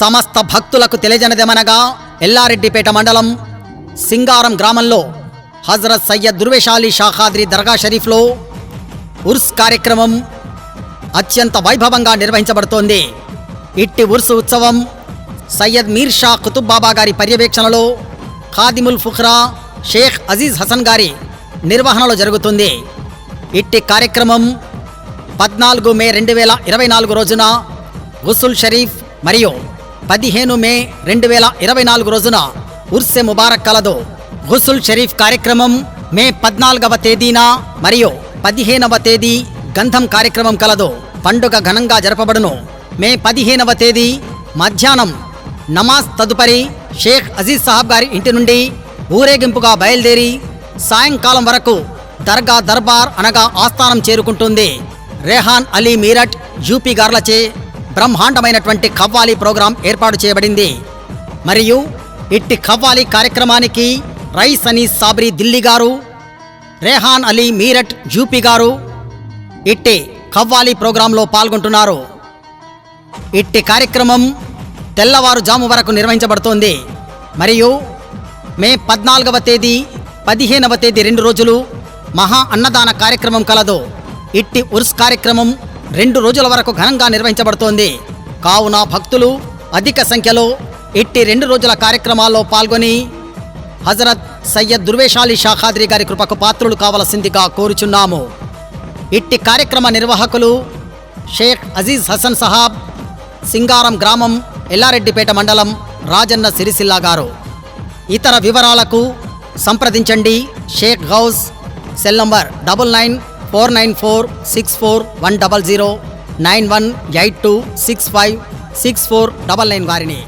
సమస్త భక్తులకు తెలియజనదేమనగా ఎల్లారెడ్డిపేట మండలం సింగారం గ్రామంలో హజరత్ సయ్యద్ దుర్వేషాలి షాఖాద్రి దర్గా షరీఫ్లో ఉర్స్ కార్యక్రమం అత్యంత వైభవంగా నిర్వహించబడుతోంది. ఇట్టి ఉర్స్ ఉత్సవం సయ్యద్ మీర్ షా కుతుబ్ బాబా గారి పర్యవేక్షణలో ఖాదిముల్ ఫుఖ్రా షేక్ అజీజ్ హసన్ గారి నిర్వహణలో జరుగుతుంది. ఇట్టి కార్యక్రమం పద్నాలుగు మే రెండు వేల ఇరవై నాలుగు రోజున గుసుల్ షరీఫ్ మరియు పదిహేను మే రెండు వేల ఇరవై నాలుగు రోజున ఉర్సె ముబారక్ కలదు. గుసుల్ షరీఫ్ కార్యక్రమం మే పద్నాలుగవ తేదీన మరియు పదిహేనవ తేదీ గంధం కార్యక్రమం కలదు. పండుగ ఘనంగా జరపబడును. మే పదిహేనవ తేదీ మధ్యాహ్నం నమాజ్ తదుపరి షేక్ అజీజ్ సాహబ్ గారి ఇంటి నుండి ఊరేగింపుగా బయలుదేరి సాయంకాలం వరకు దర్గా దర్బార్ అనగా ఆస్థానం చేరుకుంటుంది. రేహాన్ అలీ మీరట్ యూపీ గార్లచే బ్రహ్మాండమైనటువంటి ఖవ్వాలి ప్రోగ్రాం ఏర్పాటు చేయబడింది. మరియు ఇట్టి ఖవ్వాలి కార్యక్రమానికి రైస్ అని సాబ్రి దిల్లీ గారు రేహాన్ అలీ మీరట్ యూపీ గారు ఇట్టి ఖవ్వాలి ప్రోగ్రాంలో పాల్గొంటున్నారు. ఇట్టి కార్యక్రమం తెల్లవారుజాము వరకు నిర్వహించబడుతోంది. మరియు మే పద్నాలుగవ తేదీ పదిహేనవ తేదీ రెండు రోజులు మహా అన్నదాన కార్యక్రమం కలదు. ఇట్టి ఉర్స్ కార్యక్రమం రెండు రోజుల వరకు ఘనంగా నిర్వహించబడుతోంది. కావున భక్తులు అధిక సంఖ్యలో ఇట్టి రెండు రోజుల కార్యక్రమాల్లో పాల్గొని హజరత్ సయ్యద్ దుర్వేషాలి షాఖాద్రి గారి కృపకు పాత్రులు కావలసిందిగా కోరుచున్నాము. ఇట్టి కార్యక్రమ నిర్వాహకులు షేక్ అజీజ్ హసన్ సహాబ్ సింగారం గ్రామం ఎల్లారెడ్డిపేట మండలం రాజన్న సిరిసిల్లా గారు. ఇతర వివరాలకు సంప్రదించండి. Shaik house cell number double nine four nine four six four one double zero nine one eight two six five six four double nine వారిని.